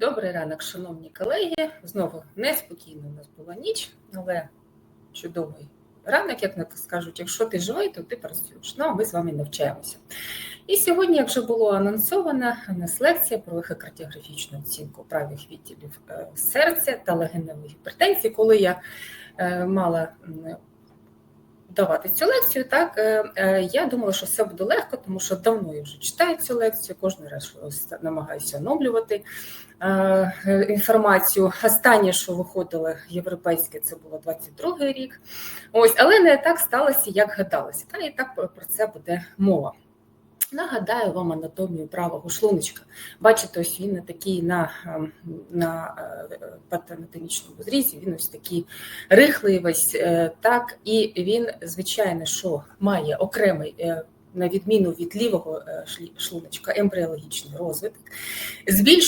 Добрий ранок, шановні колеги. Знову неспокійно у нас була ніч, але чудовий ранок, як то скажуть, якщо ти живий, то ти працюєш. Ну, а ми з вами навчаємося. І сьогодні, як вже було анонсовано, у нас лекція про ехокардіографічну оцінку правих відділів е, серця та легеневої гіпертензії. Коли я е, мала давати цю лекцію, так е, е, я думала, що все буде легко, тому що давно я вже читаю цю лекцію, кожен раз намагаюся оновлювати е, інформацію. Останнє, що виходило європейське, це було 22 рік. Ось, але не так сталося, як гадалося. Та і так про це буде мова. Нагадаю вам анатомію правого шлуночка. Бачите, ось він такий на, ем, на е, патанатомічному зрізі, він ось такий рихлий весь, е, так, і він, звичайно, що має окремий, е, на відміну від лівого шлуночка, ембріологічний розвиток.